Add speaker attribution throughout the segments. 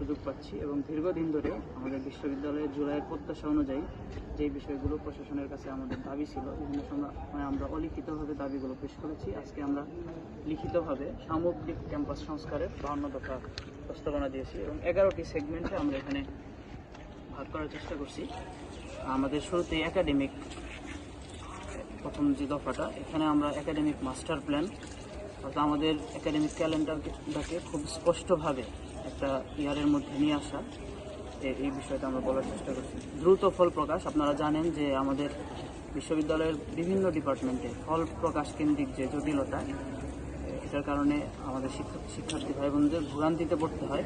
Speaker 1: সুযোগ পাচ্ছি এবং দীর্ঘদিন ধরে আমাদের বিশ্ববিদ্যালয়ের জুলাইয়ের প্রত্যাশা অনুযায়ী যে বিষয়গুলো প্রশাসনের কাছে আমাদের দাবি ছিল, বিভিন্ন সময় আমরা অলিখিতভাবে দাবিগুলো পেশ করেছি। আজকে আমরা লিখিতভাবে সামগ্রিক ক্যাম্পাস সংস্কারের বাহান্ন দফা প্রস্তাবনা দিয়েছি এবং এগারোটি সেগমেন্টে আমরা এখানে ভাগ করার চেষ্টা করছি। আমাদের শুরুতে একাডেমিক প্রথম যে দফাটা, এখানে আমরা একাডেমিক মাস্টার প্ল্যান অর্থাৎ আমাদের একাডেমিক ক্যালেন্ডারটাকে খুব স্পষ্টভাবে একটা ইয়ারের মধ্যে নিয়ে আসা। এই বিষয়টা আমরা বলার চেষ্টা করছি। দ্রুত ফল প্রকাশ। আপনারা জানেন যে আমাদের বিশ্ববিদ্যালয়ের বিভিন্ন ডিপার্টমেন্টে ফল প্রকাশ কেন্দ্রিক যে জটিলতা এটার কারণে আমাদের শিক্ষা- শিক্ষার্থী ভাই বোনদের ভোগান্তিতে পড়তে হয়।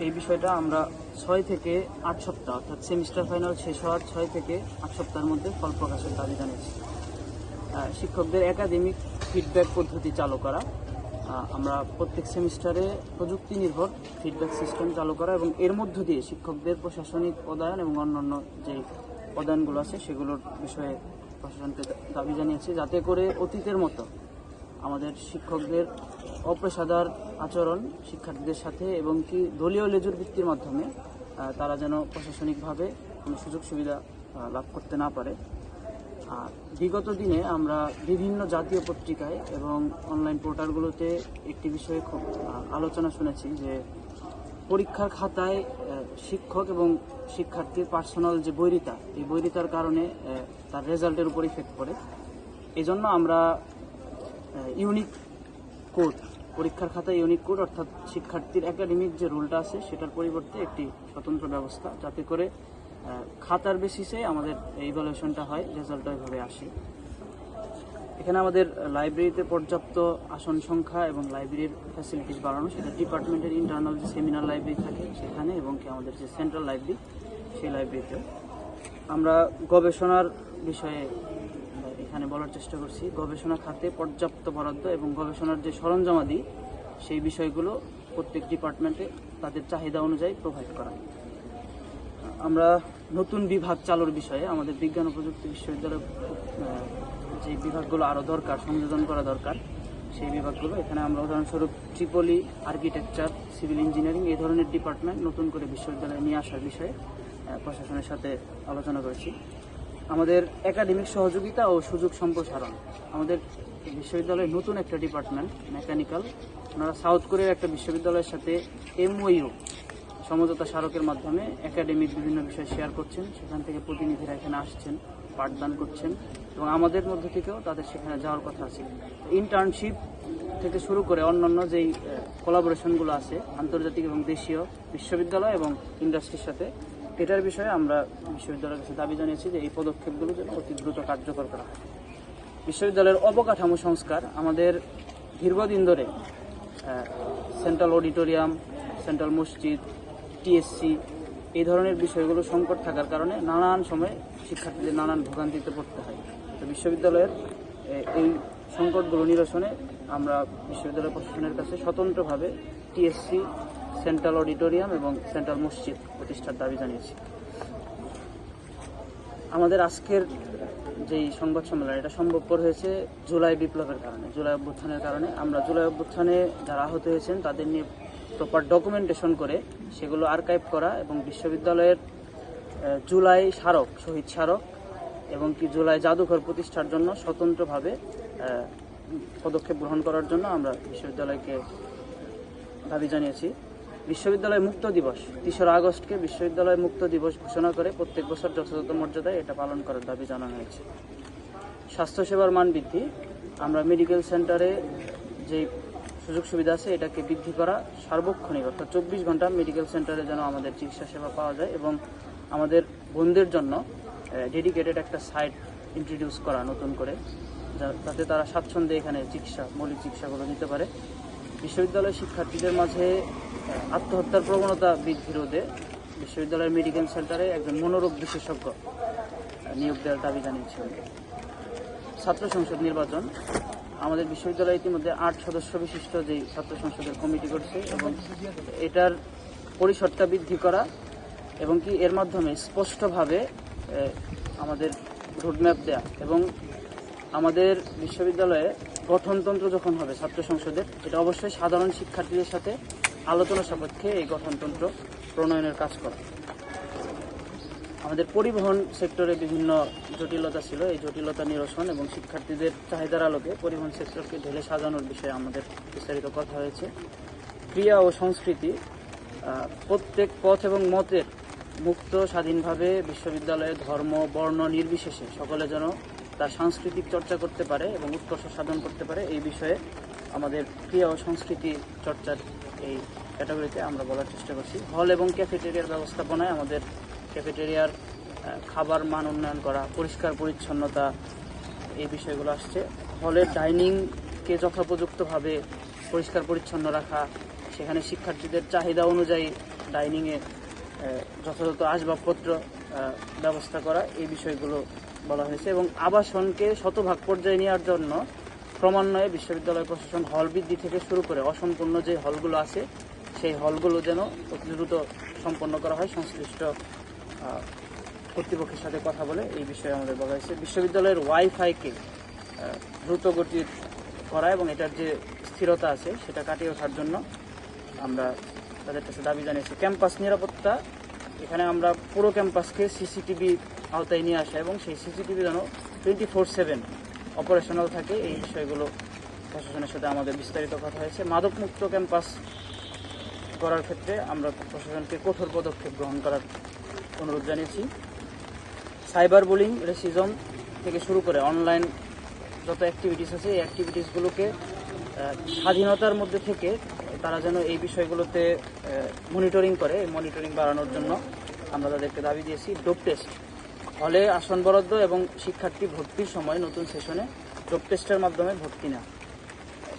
Speaker 1: এই বিষয়টা আমরা ছয় থেকে আট সপ্তাহ, অর্থাৎ সেমিস্টার ফাইনাল শেষ হওয়ার ছয় থেকে আট সপ্তাহের মধ্যে ফল প্রকাশের দাবি জানিয়েছি। শিক্ষকদের একাডেমিক ফিডব্যাক পদ্ধতি চালু করা আমরা প্রত্যেক সেমিস্টারে প্রযুক্তি নির্ভর ফিডব্যাক সিস্টেম চালু করা এবং এর মধ্য দিয়ে শিক্ষকদের প্রশাসনিক পদায়ন এবং অন্যান্য যে পদায়নগুলো আছে সেগুলোর বিষয়ে প্রশাসনকে দাবি জানিয়েছি, যাতে করে অতীতের মতো আমাদের শিক্ষকদের অপেশাদার আচরণ শিক্ষার্থীদের সাথে এবং কি দলীয় লেজুর ভিত্তির মাধ্যমে তারা যেন প্রশাসনিকভাবে কোনো সুযোগ সুবিধা লাভ করতে না পারে। আর বিগত দিনে আমরা বিভিন্ন জাতীয় পত্রিকায় এবং অনলাইন পোর্টালগুলোতে একটি বিষয়ে খুব আলোচনা শুনেছি যে পরীক্ষার খাতায় শিক্ষক এবং শিক্ষার্থীর পার্সোনাল যে বৈরিতা, এই বৈরিতার কারণে তার রেজাল্টের উপর ইফেক্ট পড়ে। এজন্য আমরা ইউনিক কোড পরীক্ষার খাতায় ইউনিক কোড অর্থাৎ শিক্ষার্থীর একাডেমিক যে রুলটা আছে, সেটার পরিবর্তে একটি স্বতন্ত্র ব্যবস্থা যাতে করে খাতার বেসিসে আমাদের ইভ্যালুয়েশনটা হয় রেজাল্টটা ওইভাবে আসে। এখানে আমাদের লাইব্রেরিতে পর্যাপ্ত আসন সংখ্যা এবং লাইব্রেরির ফ্যাসিলিটিস বাড়ানো, সেটা ডিপার্টমেন্টের ইন্টারনাল যে সেমিনার লাইব্রেরি থাকে সেখানে এবং কি আমাদের যে সেন্ট্রাল লাইব্রেরি সেই লাইব্রেরিতে আমরা গবেষণার বিষয়ে এখানে বলার চেষ্টা করছি। গবেষণা খাতে পর্যাপ্ত বরাদ্দ এবং গবেষণার যে সরঞ্জামাদি সেই বিষয়গুলো প্রত্যেক ডিপার্টমেন্টে তাদের চাহিদা অনুযায়ী প্রোভাইড করা। আমরা নতুন বিভাগ চালুর বিষয়ে আমাদের বিজ্ঞান ও প্রযুক্তি বিশ্ববিদ্যালয় যে বিভাগগুলো আরও দরকার, সংযোজন করা দরকার, সেই বিভাগগুলো। এখানে আমরা উদাহরণস্বরূপ ট্রিপলি আর্কিটেকচার, সিভিল ইঞ্জিনিয়ারিং এই ধরনের ডিপার্টমেন্ট নতুন করে বিশ্ববিদ্যালয়ে নিয়ে আসার বিষয়ে প্রশাসনের সাথে আলোচনা করেছি। আমাদের একাডেমিক সহযোগিতা ও সুযোগ সম্প্রসারণ। আমাদের বিশ্ববিদ্যালয়ের নতুন একটা ডিপার্টমেন্ট, মেকানিক্যাল। ওনারা সাউথ কোরিয়ার একটা বিশ্ববিদ্যালয়ের সাথে এমওইউ সমঝোতা স্মারকের মাধ্যমে একাডেমিক বিভিন্ন বিষয় শেয়ার করছেন। সেখান থেকে প্রতিনিধিরা এখানে আসছেন পাঠদান করছেন এবং আমাদের মধ্যে থেকেও তাদের সেখানে যাওয়ার কথা আছে। ইন্টার্নশিপ থেকে শুরু করে অন্যান্য যেই কোলাবোরেশনগুলো আছে, আন্তর্জাতিক এবং দেশীয় বিশ্ববিদ্যালয় এবং ইন্ডাস্ট্রির সাথে, এটার বিষয়ে আমরা বিশ্ববিদ্যালয়ের কাছে দাবি জানিয়েছি যে এই পদক্ষেপগুলো যেন অতি দ্রুত কার্যকর করা হয়। বিশ্ববিদ্যালয়ের অবকাঠামো সংস্কার আমাদের দীর্ঘদিন ধরে সেন্ট্রাল অডিটোরিয়াম সেন্ট্রাল মসজিদ টিএসসি, এই ধরনের বিষয়গুলো সংকট থাকার কারণে নানান সময় শিক্ষার্থীদের নানান ভোগান্তিতে পড়তে হয়। তো বিশ্ববিদ্যালয়ের এই সংকটগুলো নিরসনে আমরা বিশ্ববিদ্যালয় প্রশাসনের কাছে স্বতন্ত্রভাবে টিএসসি, সেন্ট্রাল অডিটোরিয়াম এবং সেন্ট্রাল মসজিদ প্রতিষ্ঠার দাবি জানিয়েছি। আমাদের আজকের যেই সংবাদ সম্মেলন, এটা সম্ভবপর হয়েছে জুলাই বিপ্লবের কারণে, জুলাই অভ্যুত্থানের কারণে। আমরা জুলাই অভ্যুত্থানে যারা আহত হয়েছেন, তাদের নিয়ে প্রপার ডকুমেন্টেশন করে সেগুলো আর্কাইভ করা এবং বিশ্ববিদ্যালয়ের জুলাই স্মারক, শহীদ স্মারক এবং কি জুলাই জাদুঘর প্রতিষ্ঠার জন্য স্বতন্ত্রভাবে পদক্ষেপ গ্রহণ করার জন্য আমরা বিশ্ববিদ্যালয়কে দাবি জানিয়েছি। বিশ্ববিদ্যালয় মুক্ত দিবস তেসরা আগস্টকে বিশ্ববিদ্যালয় মুক্ত দিবস ঘোষণা করে প্রত্যেক বছর যথাযথ মর্যাদায় এটা পালন করার দাবি জানানো হয়েছে। স্বাস্থ্যসেবার মান বৃদ্ধি, আমরা মেডিকেল সেন্টারে যে সুযোগ সুবিধা আছে, এটাকে বৃদ্ধি করা সার্বক্ষণিক, অর্থাৎ চব্বিশ ঘণ্টা মেডিকেল সেন্টারে যেন আমাদের চিকিৎসা সেবা পাওয়া যায় এবং আমাদের বোনদের জন্য ডেডিকেটেড একটা সাইট ইন্ট্রোডিউস করা, নতুন করে যাতে তারা স্বাচ্ছন্দ্যে এখানে চিকিৎসা, মৌলিক চিকিৎসাগুলো নিতে পারে। বিশ্ববিদ্যালয়ের শিক্ষার্থীদের মাঝে আত্মহত্যার প্রবণতা বৃদ্ধি রোধে বিশ্ববিদ্যালয়ের মেডিকেল সেন্টারে একজন মনোরোগ বিশেষজ্ঞ নিয়োগ দেওয়ার দাবি জানিয়েছিলেন ছাত্র সংসদ নির্বাচন আমাদের বিশ্ববিদ্যালয় ইতিমধ্যে আট সদস্য বিশিষ্ট যে ছাত্র সংসদের কমিটি করছে এবং এটার পরিসরটা বৃদ্ধি করা এবং কি এর মাধ্যমে স্পষ্টভাবে আমাদের রোডম্যাপ দেয়া এবং আমাদের বিশ্ববিদ্যালয়ে গঠনতন্ত্র যখন হবে ছাত্র সংসদের, এটা অবশ্যই সাধারণ শিক্ষার্থীদের সাথে আলোচনা সাপেক্ষে এই গঠনতন্ত্র প্রণয়নের কাজ করা। আমাদের পরিবহন সেক্টরে বিভিন্ন জটিলতা ছিল। এই জটিলতা নিরসন এবং শিক্ষার্থীদের চাহিদার আলোকে পরিবহন সেক্টরকে ঢেলে সাজানোর বিষয়ে আমাদের বিস্তারিত কথা হয়েছে। ক্রিয়া ও সংস্কৃতি প্রত্যেক পথ এবং মতের মুক্ত, স্বাধীনভাবে বিশ্ববিদ্যালয়ে ধর্ম, বর্ণ নির্বিশেষে সকলে যেন তার সাংস্কৃতিক চর্চা করতে পারে এবং উৎকর্ষ সাধন করতে পারে, এই বিষয়ে আমাদের ক্রিয়া ও সংস্কৃতি চর্চার এই ক্যাটাগরিতে আমরা বলার চেষ্টা করছি। হল এবং ক্যাফেটেরিয়ার ব্যবস্থাপনায় আমাদের ক্যাফেটেরিয়ার খাবার মান উন্নয়ন করা, পরিষ্কার পরিচ্ছন্নতা, এই বিষয়গুলো আসছে। হলের ডাইনিংকে যথোপযুক্তভাবে পরিষ্কার পরিচ্ছন্ন রাখা, সেখানে শিক্ষার্থীদের চাহিদা অনুযায়ী ডাইনিংয়ে যথাযথ আসবাবপত্র ব্যবস্থা করা, এই বিষয়গুলো বলা হয়েছে। এবং আবাসনকে শতভাগ পর্যায়ে নেওয়ার জন্য ক্রমান্বয়ে বিশ্ববিদ্যালয় প্রশাসন হল বৃদ্ধি থেকে শুরু করে অসম্পূর্ণ যে হলগুলো আছে, সেই হলগুলো যেন অতি দ্রুত সম্পন্ন করা হয়, সংশ্লিষ্ট কর্তৃপক্ষের সাথে কথা বলে এই বিষয়ে আমাদের বলা হয়েছে। বিশ্ববিদ্যালয়ের ওয়াইফাইকে দ্রুত গতির করা এবং এটার যে স্থিরতা আছে, সেটা কাটিয়ে ওঠার জন্য আমরা তাদের কাছে দাবি জানিয়েছি। ক্যাম্পাস নিরাপত্তা, এখানে আমরা পুরো ক্যাম্পাসকে সিসিটিভি আওতায় নিয়ে আসা এবং সেই সিসিটিভি যেন টোয়েন্টি ফোর সেভেন অপারেশনাল থাকে, এই বিষয়গুলো প্রশাসনের সাথে আমাদের বিস্তারিত কথা হয়েছে। মাদকমুক্ত ক্যাম্পাস করার ক্ষেত্রে আমরা প্রশাসনকে কঠোর পদক্ষেপ গ্রহণ করার অনুরোধ জানিয়েছি। সাইবার বুলিং রেসিজম থেকে শুরু করে অনলাইন যত অ্যাক্টিভিটিস আছে, এই অ্যাক্টিভিটিসগুলোকে স্বাধীনতার মধ্যে থেকে তারা যেন এই বিষয়গুলোতে মনিটরিং করে, এই মনিটরিং বাড়ানোর জন্য আমরা তাদেরকে দাবি দিয়েছি। ডোপ টেস্ট হলে আসন বরাদ্দ এবং শিক্ষার্থী ভর্তির সময় নতুন সেশনে ডোপ টেস্টের মাধ্যমে ভর্তি না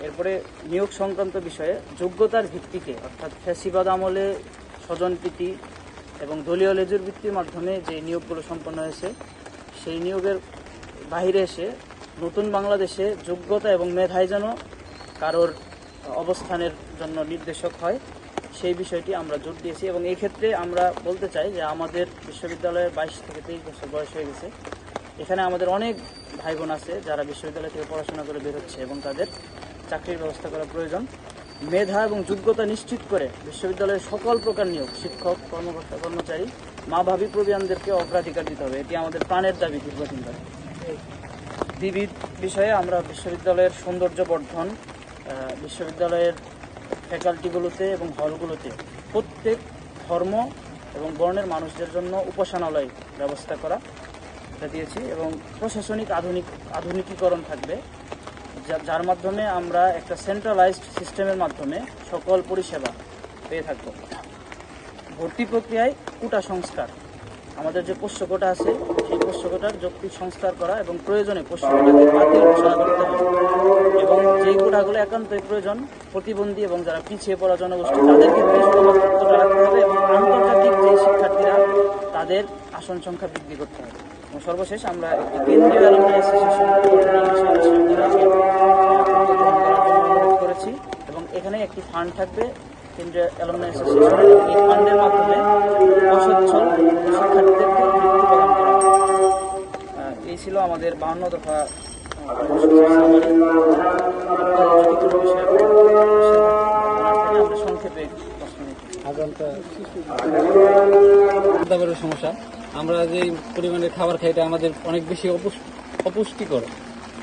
Speaker 1: এরপরে নিয়োগ সংক্রান্ত বিষয়ে যোগ্যতার ভিত্তিতে, অর্থাৎ ফ্যাসিবাদ আমলে স্বজনপ্রীতি এবং দলীয় লেজুর ভিত্তির মাধ্যমে যে নিয়োগগুলো সম্পন্ন হয়েছে, সেই নিয়োগের বাইরে এসে নতুন বাংলাদেশে যোগ্যতা এবং মেধায় যেন কারোর অবস্থানের জন্য নির্দেশক হয়, সেই বিষয়টি আমরা জোর দিয়েছি। এবং এই ক্ষেত্রে আমরা বলতে চাই যে আমাদের বিশ্ববিদ্যালয়ে বাইশ থেকে তেইশ বছর বয়স হয়ে গেছে। এখানে আমাদের অনেক ভাই বোন আছে যারা বিশ্ববিদ্যালয় থেকে পড়াশোনা করে বেরোচ্ছে এবং তাদের চাকরির ব্যবস্থা করা প্রয়োজন। মেধা এবং যোগ্যতা নিশ্চিত করে বিশ্ববিদ্যালয়ের সকল প্রকার নিয়োগ, শিক্ষক, কর্মকর্তা, কর্মচারী, মা ভাবি প্রবীণদেরকে অগ্রাধিকার দিতে হবে। এটি আমাদের প্রাণের দাবি দীর্ঘদিন ধরে। বিবিধ বিষয়ে আমরা বিশ্ববিদ্যালয়ের সৌন্দর্য বর্ধন বিশ্ববিদ্যালয়ের ফ্যাকাল্টিগুলোতে এবং হলগুলোতে প্রত্যেক ধর্ম এবং বর্ণের মানুষদের জন্য উপাসনালয় ব্যবস্থা করা দিয়েছি এবং প্রশাসনিক আধুনিক, আধুনিকীকরণ থাকবে। যার মাধ্যমে আমরা একটা সেন্ট্রালাইজড সিস্টেমের মাধ্যমে সকল পরিষেবা পেয়ে থাকব। ভর্তি প্রক্রিয়ায় কোটা সংস্কার। আমাদের যে পোষ্য কোটা আছে, সেই পোষ্য কোটার যৌক্তিক সংস্কার করা এবং প্রয়োজনে পোষ্য কোটাকে বাতিল ঘোষণা করতে হবে। এবং যেই কোটাগুলো একান্তই প্রয়োজন, প্রতিবন্ধী এবং যারা পিছিয়ে পড়া জনগোষ্ঠী তাদের ক্ষেত্রে শুধুমাত্র রাখতে হবে এবং আন্তর্জাতিক যে শিক্ষার্থীরা, তাদের আসন সংখ্যা বৃদ্ধি করতে হবে। সর্বশেষ আমরা একটি কেন্দ্রীয় করেছি এবং এখানে একটি ফান্ড থাকবে কেন্দ্রীয় ফান্ডের মাধ্যমে এই ছিল আমাদের বাহান্ন দফা সংক্ষেপে
Speaker 2: সমস্যা আমরা যে পরিমাণে খাবার খাই এটা আমাদের অনেক বেশি অপুষ- অপুষ্টিকর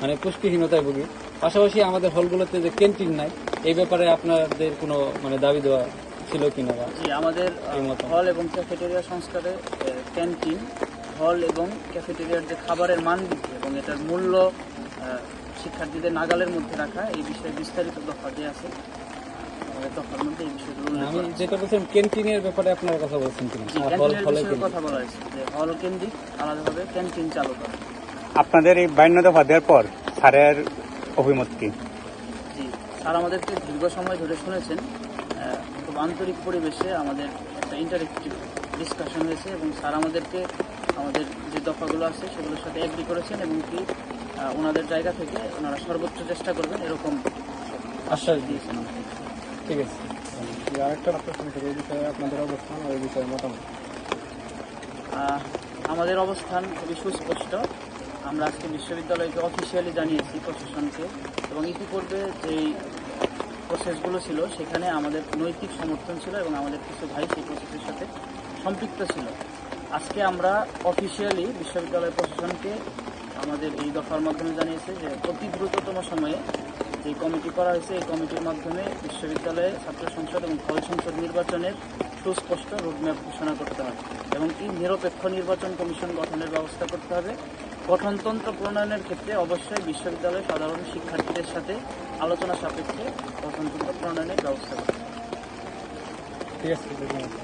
Speaker 2: মানে পুষ্টিহীনতায় ভুগি। পাশাপাশি আমাদের হলগুলোতে যে ক্যান্টিন নাই এই ব্যাপারে আপনাদের কোনো মানে দাবি দেওয়া ছিল কিনা বা
Speaker 1: জি আমাদের হল এবং ক্যাফেটেরিয়া সংস্কারে ক্যান্টিন হল এবং ক্যাফেটেরিয়ার যে খাবারের মান বৃদ্ধি এবং এটার মূল্য শিক্ষার্থীদের নাগালের মধ্যে রাখা এই বিষয়ে বিস্তারিত দফা যে আছে
Speaker 2: আমি
Speaker 1: করা আছে।
Speaker 2: যেটা বলছিলাম ক্যান্টিনের ব্যাপারে আপনার কথা বলছেন কিনা? হল হলে
Speaker 1: কথা বলা হয়েছে যে হল কেন্দ্রিক আলাদাভাবে ক্যান্টিন চালু করা।
Speaker 3: আপনাদের এই বাইন্য দফা দেওয়ার পর স্যারের অভিমত কি
Speaker 1: জি স্যার আমাদেরকে দীর্ঘ সময় ধরে শুনেছেন। খুব আন্তরিক পরিবেশে আমাদের একটা ইন্টারেক্টিভ ডিসকাশন হয়েছে এবং স্যার আমাদেরকে আমাদের যে দফাগুলো আছে সেগুলোর সাথে এগ্রি করেছেন এবং কি ওনাদের জায়গা থেকে ওনারা সর্বোচ্চ চেষ্টা করবেন এরকম
Speaker 2: আশ্বাস
Speaker 1: দিয়েছেন আমাদের।
Speaker 2: ঠিক আছে।
Speaker 4: আরেকটা আপনাদের অবস্থান ও এই বিষয়ে মতামত।
Speaker 1: আমাদের অবস্থান খুবই সুস্পষ্ট। আমরা আজকে বিশ্ববিদ্যালয়কে অফিসিয়ালি জানিয়েছি প্রশাসনকে এবং ইতিপূর্বে যেই প্রসেসগুলো ছিল সেখানে আমাদের নৈতিক সমর্থন ছিল এবং আমাদের কিছু ভাই সেই প্রসেসের সাথে সম্পৃক্ত ছিল। আজকে আমরা অফিসিয়ালি বিশ্ববিদ্যালয় প্রশাসনকে আমাদের এই দফার মাধ্যমে জানিয়েছে যে অতি দ্রুততম সময়ে যে কমিটি করা হয়েছে। এই কমিটির মাধ্যমে বিশ্ববিদ্যালয়ে ছাত্র সংসদ এবং ফল সংসদ নির্বাচনের সুস্পষ্ট রোডম্যাপ ঘোষণা করতে হবে এবং এই নিরপেক্ষ নির্বাচন কমিশন গঠনের ব্যবস্থা করতে হবে। গঠনতন্ত্র প্রণয়নের ক্ষেত্রে অবশ্যই বিশ্ববিদ্যালয়ের সাধারণ শিক্ষার্থীদের সাথে আলোচনা সাপেক্ষে গঠনতন্ত্র প্রণয়নের ব্যবস্থা করতে হবে।